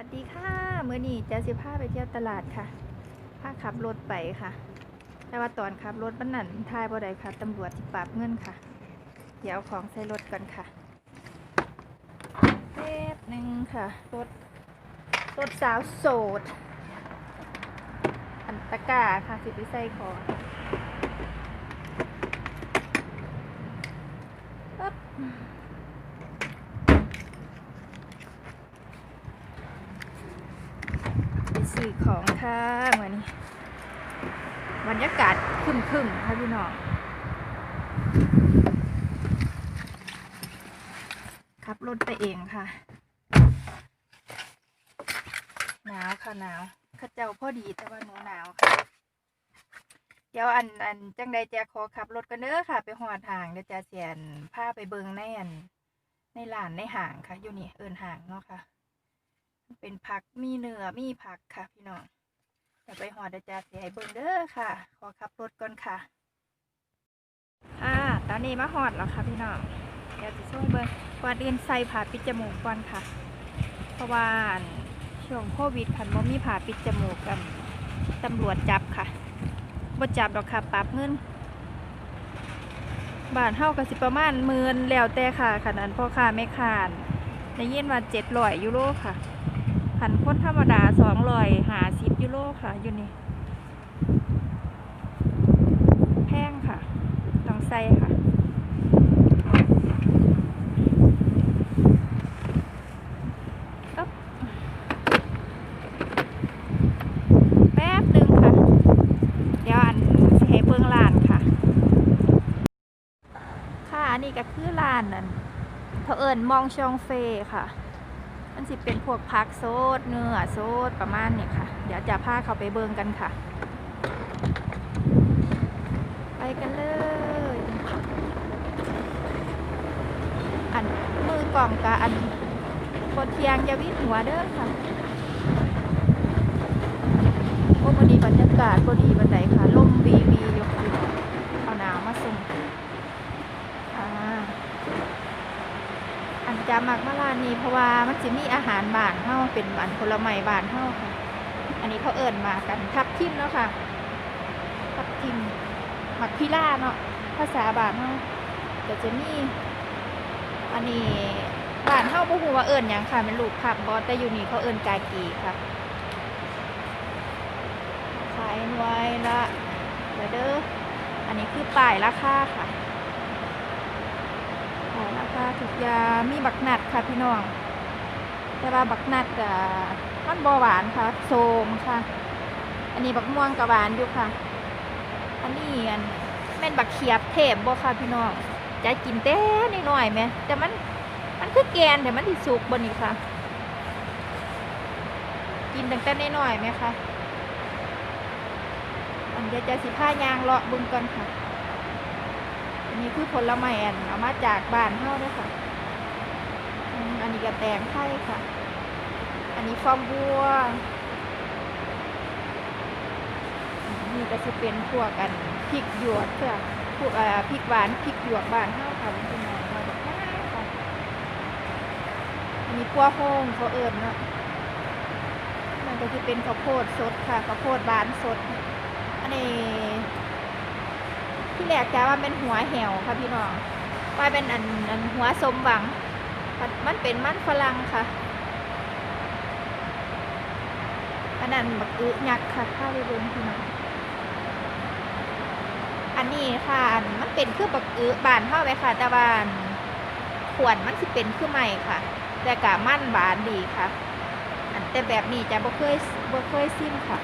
วัสดีค่ะมื้อนี้จะสิพาไปเที่ยวตลาดค่ะพาขับรถไปค่ะ แต่ว่าตอนขับรถมันนั่นทายบ่ได้ค่ะตำรวจสิปรับเงินค่ะ เดี๋ยวเอาของใส่รถก่อนค่ะแป๊บหนึ่งค่ะรถรถสาวโสด อันตะกาค่ะสิไปใส่ของปึ๊บ ไปซื้อของค่ะเหมือนนี้บรรยากาศครึมๆค่ะพี่น้องขับรถไปเองค่ะ หนาวค่ะหนาวข้าเจ้าพอดีแต่ว่าหนูหนาวค่ะ เดี๋ยวอันอันจังใดจะขอขับรถกันเด้อค่ะ ไปหอดห่างเดี๋ยวจะเสียนพาไปเบิงในอันในร้านในห่างค่ะ อยู่นี่เอินห่างเนาะค่ะ เป็นผักมีเนื้อมีผักค่ะพี่น้องเดี๋ยวไปหอดาจาเสียให้เบิ่งเด้อค่ะ ขอขับรถก่อนค่ะอ่าตอนนี้มาหอดแล้วค่ะพี่น้องเดี๋ยวจะช่วยเบิ่งก่อนอื่นใส่ผ่าปิดจมูกก่อนค่ะ เพราะว่าช่วงโควิดคันบ่มีผ่าปิดจมูกกันตำรวจจับค่ะบ่จับดอกค่ะปรับเงินบาทเท่ากับสิประมาณหมื่นแล้วแต่ค่ะขนาดพ่อค้าแม่ค้าได้ยินว่าเจ็ดร้อยยูโรค่ะ ขันคนธรรมดาสองร้อยหาสิบยูโรค่ะ อยู่นี่ แพงค่ะ ต้องใส่ค่ะอ๊บแป๊บหนึ่งค่ะ เดี๋ยวอันสิให้เบิ่งร้านค่ะ ค่ะ อันนี้ก็คือร้านนั่นเขาเอิญมองชองเฟค่ะ มันสิเป็นพวกผักโซดเนื้อโซดประมาณนี้ค่ะ เดี๋ยวจะพาเขาไปเบิงกันค่ะ ไปกันเลย อันมือกล่องกับอันบนเทียงอยาวิหัวเด้อค่ะโอ้วันนี้บรรยากาศพอดีบันไดค่ะลมวีวียกอยู่เอาหนาวมาส่งอ่า อัน จะมักมาลานนี้เพราะว่ามันจะมีอาหารบานเฮาเป็นอันผลไม้บานเฮาค่ะ อันนี้เขาเอิญมากันทับทิมเนาะค่ะ ทับทิมหมักพิล่าเนาะภาษาบานเฮาแต่จะมีอันนี้บานเฮาบ่ฮู้ว่าเอิญหยังค่ะเป็นลูกผักบอแต่อยู่นี่เขาเอิญกากีค่ะขายหน่วยละเดี๋ยวเด้ออันนี้คือป้ายราคาค่ะ ขายราคาทุกยามีบักนัดค่ะพี่น้อง แต่ว่าบักนัดอะมันบอหวานค่ะโซมค่ะ อันนี้บักม่วงกับหวานอยู่ค่ะ อันนี้อันแม่นบักเขียบเทพบ่ค่ะพี่น้องจะกินแต่นิดหน่อยไหมแต่มันมันคือแกนแต่มันที่สุกบนนี่ค่ะ กินตั้งแต่นิดหน่อยไหมคะอันเดี๋ยวจะสิผ้ายางเลาะบึงก่อนค่ะ นนี้คือผลไม้อันเอามาจากบ้านเฮาด้วยค่ะ อันนี้ก็แตงไทยค่ะ อันนี้ฟอมบัว นี่ก็จะเป็นพวกกันพริกหยวกค่ะพวกอ่อพริกหวานพริกหยวกบ้านเฮาค่ะมันเป็นอยมาแบบนี้ค่ะอันนี้กัวโฮงเขาเอิญเนาะมันก็จะเป็นข้าวโพดสดค่ะข้าวโพดหวานสด อันนี้ ที่แรกจะว่าเป็นหัวแหวค่ะพี่น้องว่าเป็นอันอันหัวสมหวัง มันมันเป็นมันฝรั่งค่ะอันนั้นบักอึยักษ์ค่ะข้าวไปเบิ้งพี่น้องอันนี้ค่ะอันมันเป็นคือบักอึบานเท่าไปค่ะต่ว่าอันขวนมันสิเป็นคือใหม่ค่ะ แต่กะมั่นบานดีค่ะ อันแต่แบบนี้จะบ่เคยบ่เคยซิมค่ะ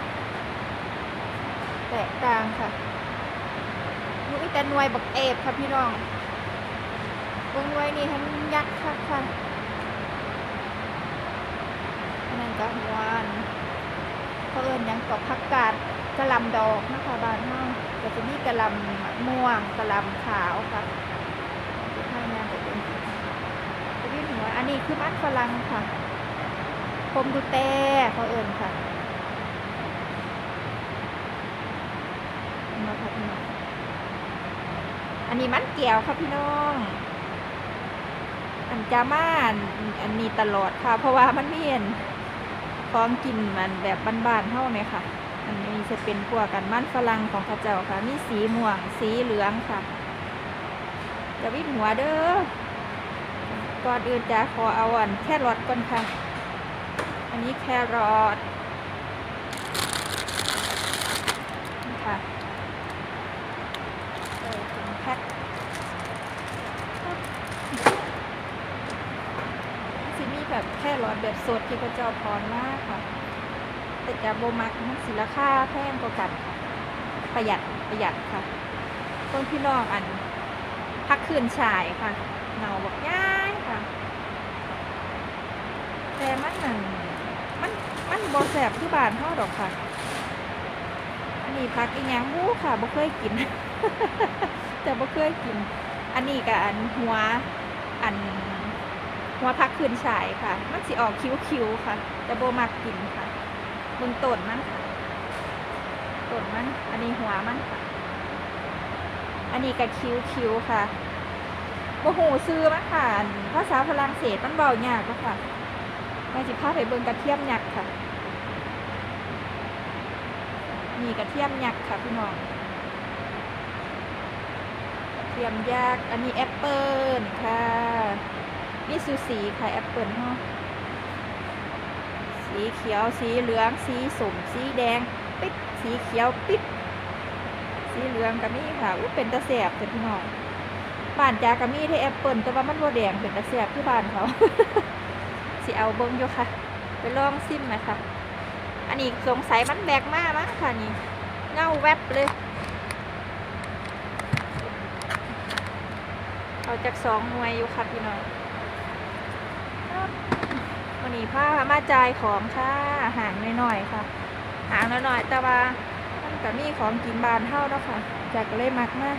แตกต่างค่ะ นูอีแต่หน่วยบักเอฟค่ะพี่น้องวงหน่วยนี่ทั้งยักษ์ค่ะค่ะนั่นก็หวานเขาเอิญยังกอกผักกาดกระลำดอกนะคะบานเฮาก็จะมีกระลำม่วงกระลำขาวค่ะจะให้งานจะเป็นจะมีหัวอันนี้คือมันฝรั่งค่ะพรมดูแต่เขาเอิญค่ะมาค่ะพี่น้อง อันนี้มันเกี่ยวค่ะพี่น้อง อันจามาอันอันนี้ตลอดค่ะ เพราะว่ามันเมีอันของกินมันแบบบ้านๆเท่าไหมค่ะ อันนี้จะเป็นพวกกันมันฝรั่งของข้าเจ้าค่ะ มีสีม่วง สีเหลืองค่ะจะวิดหัวเด้อก่อนอื่นจะขอเอาอันแครอทก่อนค่ะ อันนี้แครอทนี่ค่ะเออถึงแพ็คสิมี แบบแครอทแบบสดที่พระเจ้าพรมากค่ะ แต่จะโบมักมันสิราคาแพงกว่ากันค่ะ ประหยัดประหยัดค่ะต้นพี่น้องอันพักคืนฉายค่ะเนาบอกย้ายค่ะ แต่มันหนั่นมันมันบอแสบที่บานเท่าดอกค่ะ อันนี้พักอีหยังบู้ค่ะบ่เคยกิน แต่บ่เคยกิน อันนี้กับอันหัวอัน หัวพักคืนฉายค่ะ มันสิออกคิ้วๆค่ะ แต่โบมักกินค่ะเบิ่งต้นมันค่ะต้นมัน อันนี้หัวมันค่ะ อันนี้กับคิ้วๆค่ะโอโหซื้อมาค่ะภาษาฝรั่งเศสมันเบายากก็ค่ะแม่สิพาไปเบิ่งกระเทียมยักษ์ค่ะนี่กระเทียมยักษ์ค่ะพี่น้องกระเทียมยักษ์อันนี้แอปเปิลค่ะ นี่ซูสีค่ะแอปเปิลเนาะสีเขียวสีเหลือง สีส้มสีแดง ปิดสีเขียวปิดสีเหลืองก็มีค่ะอู้เป็นตะแสบแต่พี่น้องบ้านจาก็มีที่แอปเปิลแต่ว่ามันบ่แดงเป็นตะแสบที่บ้านเขาสิเอาเบิ้งอยู่ค่ะ ไปลองซิมไหมค่ะ อันนี้สงสัยมันแบกมากมั้งค่ะนี่เงาแวบเลยเอาจากสองหน่วยอยู่ค่ะพี่น้อง นี้ผ้ามาจ่ายของค่ะห่างหน่อยๆค่ะห่างหน่อยๆแต่ว่ามันก็มีของกินบานเท่าเนาะค่ะจากก็เลยมักมาก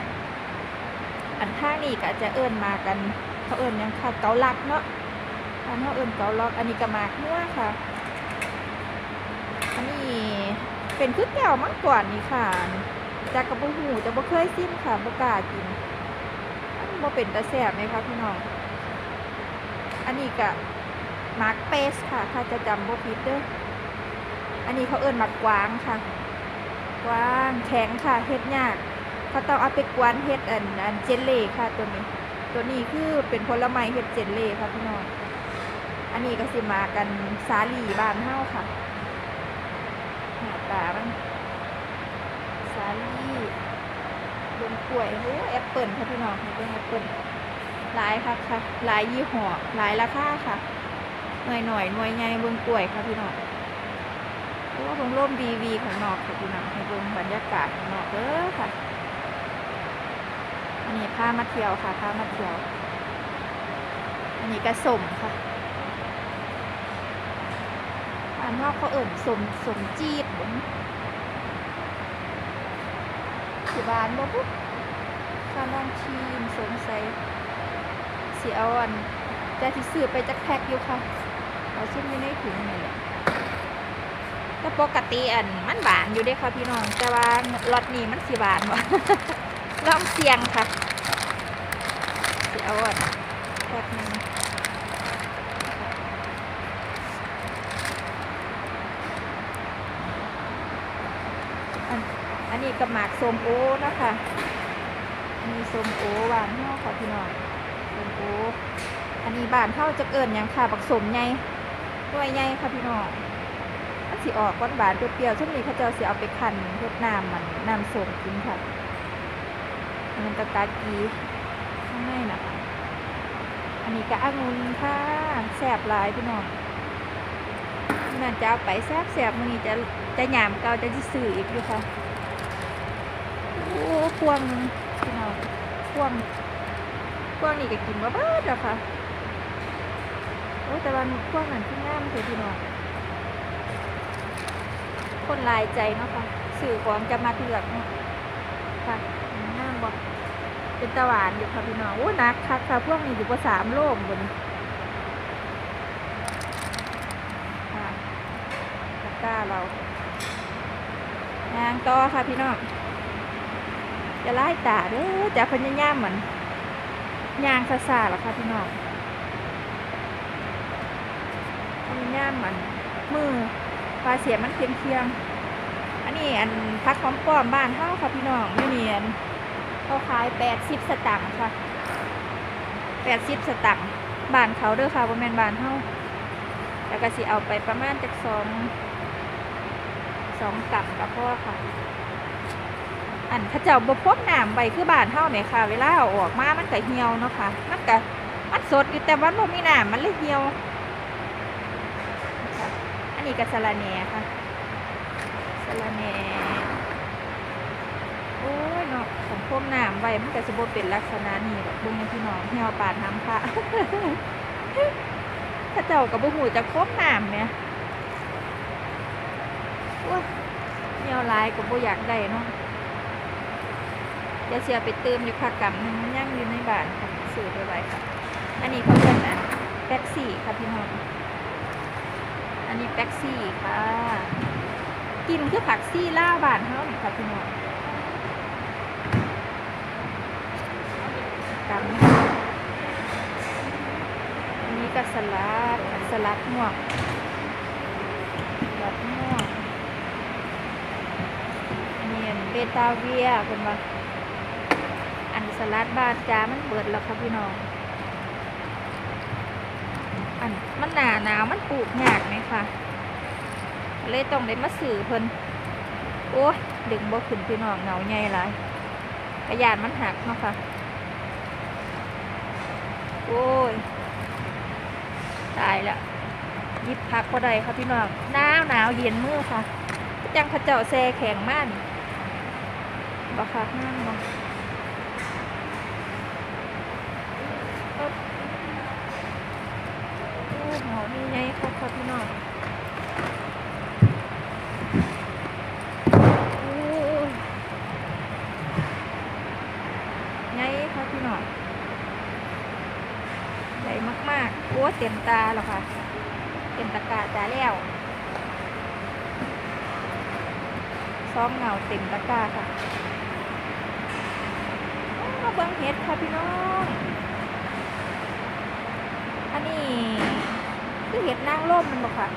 อันข้านี้ก็จะเอิ้นมากันเขาเอิ้นยังค่ะเกาลักเนาะอันเขาเอิ้นเกาล็อกอันนี้ก็มากนัวค่ะอันนี้เป็นคือแก้วมังกรนี่ค่ะจากกระบุหูจะบ่เคยซิมค่ะบ่กล้ากินอันนี้บ่เป็นตาแซ่บไหมคะพี่น้องอันนี้ก็ มาร์กเปสค่ะ ถ้าจะจำบ่ผิดเด้ออันนี้เขาเอิ้นมากกวางค่ะ กวางแข็งค่ะเฮ็ดยากเขาต้องเอาไปกวนเฮ็ดอันอันเจลเล่ค่ะตัวนี้ ตัวนี้คือเป็นผลไม้เฮ็ดเจลเล่ค่ะพี่น้องอันนี้ก็สิมากันสาลีบานเฮ้าค่ะหน้าตามันสาลีบิ่งกล้วยโอ้แอปเปิลค่ะพี่น้องเบิ่งแอปเปิลหลายค่ะค่ะหลายยี่ห้อหลายราคาค่ะ หน่อยหน่อยหน่วยใหญ่เบิ่งกล้วยค่ะพี่น้องเพราะว่าเบิ่งร่มบีวีข้างนอกค่ะพี่น้องให้เบิ่งบรรยากาศข้างนอกเด้อค่ะอันนี้พามาเที่ยวค่ะพามาเที่ยว อันนี้ก็สมค่ะบ้านนอกเขาเอิ่นสมสมจีดบนสิบานบ่ปุ๊บข้าน้องทีมสงสัยสิเอาอันจะที่ซื้อไปจักแพ็กอยู่ค่ะ เอาซุ่มอยู่ในถุงนี่แหละแต่ปกติอันมันบานอยู่เด้ค่ะพี่น้อง แต่ว่ารถนี้มันสิบานบ่ลองเสียงค่ะสิเอาอันแพ็กหนึงอันนี้กับหมากส้มโอนะคะ มีส้มโอหวานเท่าค่ะพี่น้องส้มโออันนี้บานเท่าจะเกินยังค่ะบักสมใหญ่ หน่วยใหญ่ค่ะพี่น้องมันสิออกหวานบานเปรี้ยวๆช่วงนี้เขาจะเอาสิเอาไปคั้นเพื่อน้ำมันน้ำส้มกินค่ะอันนั้นกะกากีข้างในนะคะอันนี้กะองุ่นค่ะแซ่บหลายพี่น้องนั่นจะเอาไปแซ่บแซ่บๆมื้อนี้จะจะหยามเกาจะสิซื้ออีกอยู่ค่ะโอ้พวงพี่น้องพวงพวงนี่ก็กินมาเบิดแล้วค่ะ อ้แต่ว่าพวงนั้นที่งามเลยพี่น้องคนลายใจเนาะค่ะสื่อของจะมาเลือกเนาะค่ะงามบ่เป็นตะหวานอยู่ค่ะพี่น้องโอ้หนักค่ะค่ะพวกนี้อยู่กว่าสามโลมบนค่ะตะก้าเรายางต่อค่ะพี่น้องจะไล่ตาเด้อจะพยายามเหมือนยางซาซาหรอคะพี่น้อง พยายามเหมือนมือปลาเสียมันเคียงเคียงๆอันนี้อันพักหอมป้อมบ้านเฮาค่ะพี่น้องไม่เนียนเขาขายแปดสิบสตังค์ค่ะแปดสิบสตังค์บ้านเขาเด้อค่ะบ่แมนบ้านเฮาแล้วก็สิเอาไปประมาณจักสองสองกับกับพ่อค่ะ อันเขาเจ้าบ่พกน้ำไว้คือบ้านเฮาแหมค่ะ เวลาเอาออกมามันก็เหี่ยวเนาะค่ะมันก็มันสดอยู่แต่ว่ามันบ่มีน้ำมันเลยเหี่ยว นนี้ก็สะระแหน่ค่ะสะระแหน่โอ้ยเนาะของพวกน้ำไว้มันก็สิบ่เป็นลักษณะนี้ดอกเบิ่งให้พี่น้องเหี่ยวปานน้ำค่ะถ้าเจ้าก็บ่ฮู้จักพวกน้ำแหมโอ้ยเหี่ยวลายก็บ่อยากได้เนาะเดี๋ยวเสียไปเติมอยู่ค่ะกำหนึงมันยังอยู่ในบ้านค่ะซื้อไปไว้ค่ะ อันนี้เขาเป็นอันแป๊บซี่ค่ะพี่น้อง อันนี้แป๊กซี่ค่ะ กินคือผักซี่ล่าบานเฮานี่ค่ะพี่น้องตำอันนี้ก็สลัดสลัดหมวงสลัดม่วงอันนี้อันเบตาเวียเป็นว่าอันสลัดบานจ้ามันเบิดแล้วค่ะพี่น้อง อันมัน หนาหนาวมันปลูกยากไหมคะเลยต้องได้มาสื่อเพิ่นโอ้ยดึงบ่ขึ้นพี่น้องเหงาใหญ่หลายกระยานมันหักเนาะค่ะโอ้ยตายละยิบผักก็ได้ค่ะพี่น้องหนาวหนาวเย็นมือค่ะจังขเจ้าแซ่แข็งมากบ่ค่ะนั่นบ่โอ้ หอมนี่ไงค่ะค่ะพี่น้องโอ้ยไงคะพี่น้องใหญ่มากๆโอ้เต็มตาแล้วค่ะ เต็มตะกร้าจ้าแล้วซ้อมเงาเต็มตะกร้าค่ะอ้าเบิ้งเห็ดค่ะพี่น้อง อันนี้ คือเห็ดนางร่มมันบอกค่ะ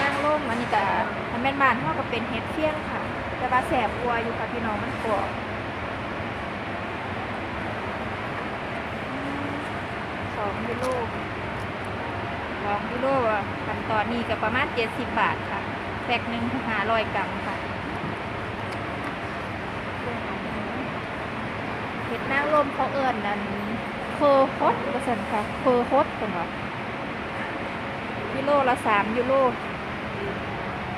นางร่มอันนี้ก็มันแม่นบ้านเท่ากับเป็นเห็ดเฟี้ยงค่ะ แต่ว่าแสบกลัวอยู่ค่ะพี่น้องมันกรอบอืมสองกิโลสองกิโลอะขั้นตอนนี้ก็ประมาณเจ็ดสิบบาทค่ะแพ็กหนึ่งหาร้อยกรัมค่ะเห็ดนางร่มเขาเอิญนั่น เคอร์ฮอตเปอร์เซ็นต์ค่ะเคอร์ฮอตคนว่ากิโลละสามยูโร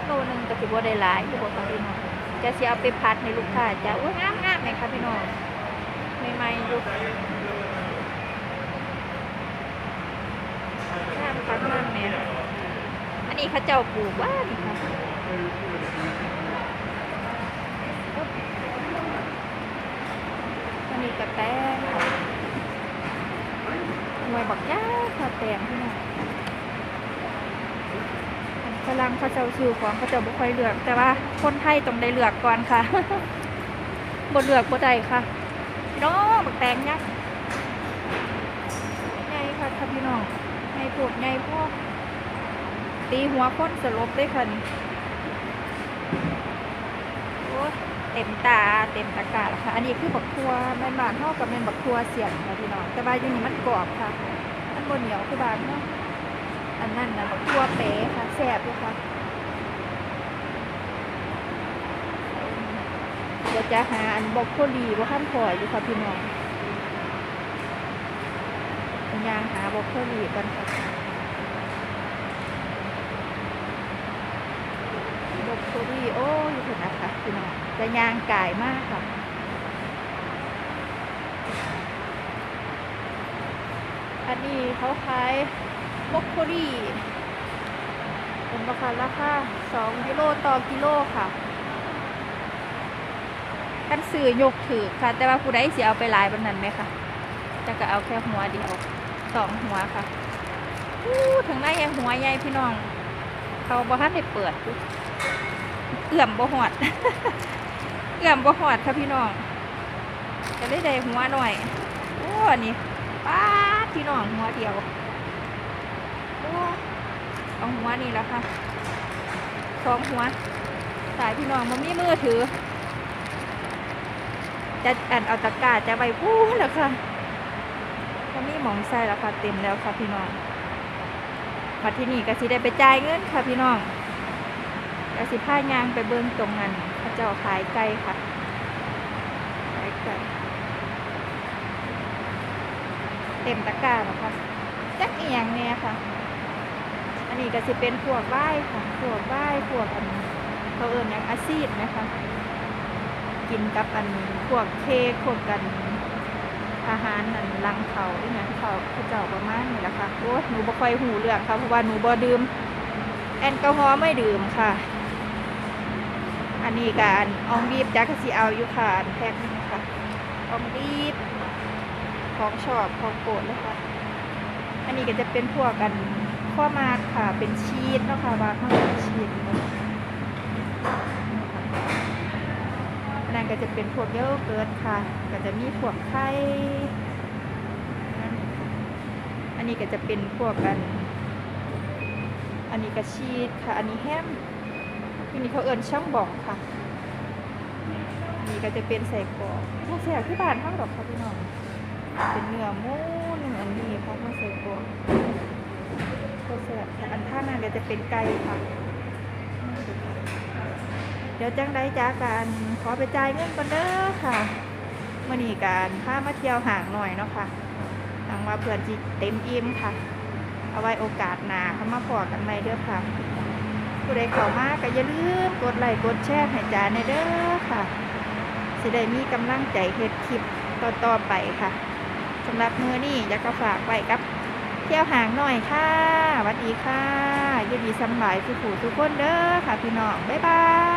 โลหนึงก็ถือว่าได้หลายอยู่บ่ค่ะพี่น้องจะเสิเอาไปพัดให้ลูกค้าจะอุ้ยงามงามๆเลยค่ะพี่น้องใหม่ๆอยู่งามค่ะงามแม่อันนี้เขาเจ้าปลูกว่านี่ค่ะอันนี้กระแต วยบักย่าค่ะแตงพี่น้องฝรั่งเขาเจ้าชื่อของเขาเจ้าบ่ค่อยเลือก แต่ว่าคนไทยต้องได้เลือกก่อนค่ะบ่เลือกบ่ได้ค่ะน้องบักแตงยักษ์ไงค่ะค่ะพี่น้องไงพวกไงพวกตีหัวคนสลบเลยค่ะนี่โอ้ย เต็มตาเต็มตะกร้าแล้วค่ะ อันนี้คือบักทัวแม่นบานเฮากับแม่นบักทัวเสียงค่ะพี่น้องแต่ว่าอยู่นี่มันกรอบค่ะมันบ่เหนียวคือบานเนาะอันนั้นนะบักทัวเป๊ะค่ะแซ่บเลยค่ะเดี๋ยวจะหาอันบรอกโคลีว่าขั้นพออยู่ค่ะพี่น้องเป็นยางหาบรอกโคลีกันค่ะบรอกโคลีโอ้ เห็นนะคะพี่น้องจะยางก่มากค่ะอันนี้เขาขายบรอกโคลีเป็นราคาราคาสองกิโลต่อกิโลค่ะกันสื่อยกถือค่ะ แต่ว่าผู้ใดเสิเอาไปหลายบนนั้นไหมคะจะก็เอาแค่หัวเดียวสองหัวค่ะอู้ถึงได้ยังหัวใหญ่พี่น้อง เขาบ่ทันได้เปิดอยู่ เอื่อมบ่หอด เอื่อมบ่หอดค่ะพี่น้องจะได้ได้หัวหน่อย โอ้อันนี่ป้าพี่น้องหัวเดียวโอ้เอาเอาหัวนี่แล้วค่ะสองหัวสายพี่น้องมันมีมือถือ จะอันเอาตะกร้าจะไปพูดแล้วค่ะก็มีหมองใส่แล้วค่ะเต็มแล้วค่ะพี่น้องมาที่นี่ก็สิได้ไปจ่ายเงินค่ะพี่น้อง ก็สิพายางไปเบิ้งตรงนั้นพระเจ้าขายไก่ค่ะขายไก่เต็มตะกร้าแล้วค่ะจักอียงเนี่ยค่ะ อันนี้ก็สิเป็นพวกไหว้ค่ะพวกไหว้พวกอันเขาเอิญอย่างอาซีดนะคะ กินกับอันพวกเค้กพวกกันอาหารนั่นลังเขาอีหยังเขาเขาเจ้าประมาณนี้แหละค่ะโอ้หนูบ่ค่อยหูเรื่องค่ะเพราะว่าหนูบ่ดื่มแอลกอฮอล์ไม่ดื่มค่ะ อันนี้กอันอองบีบจักสิเอาอยู่ค่ะอันแพ็คนึงค่ะอองบีบของชอบของโปรดเลยค่ะอันนี้ก็จะเป็นพวกกันข้อมาค่ะ เป็นชีสเนาะค่ะว่าข้างในชีสนั่นก็จะเป็นพวกโยเกิร์ตค่ะ ก็จะมีพวกไข่อันนี้ก็จะเป็นพวกกัน อันนี้ก็ชีสค่ะ อันนี้แฮม อันนี้เขาเอิญช่างบอกค่ะอันนี้ก็จะเป็นใส่กรอกถ้าเสียที่บ้านทั้งดอกค่ะพี่น้อง เป็นเนื้อมูเนื้ออันนี้ค่ะมาใส่กรอกก็เสียแต่อันท่างนั้นก็จะเป็นไก่ค่ะเดี๋ยวจังได้จ้าการขอไปจ่ายเงินก่อนเด้อค่ะมื่อนี้การพามาเที่ยวห่างหน่อยเนาะค่ะทางมาเพื่อนจีเต็มอิ่มค่ะ เอาไว้โอกาสหนาเขามาพอกันใหม่เด้อค่ะ ผู้ใดเข้ามาก็อย่าลืมกดไลค์กดแชร์ให้จาในเด้อค่ะสิได้มีกำลังใจเฮ็ดคลิปต่อๆไปค่ะสำหรับมือนี่อยากจะฝากไว้กับเที่ยวห่างหน่อยค่ะสวัสดีค่ะยินดีสำบายผู้ผู้ทุกคนเด้อค่ะพี่น้องบ๊ายบาย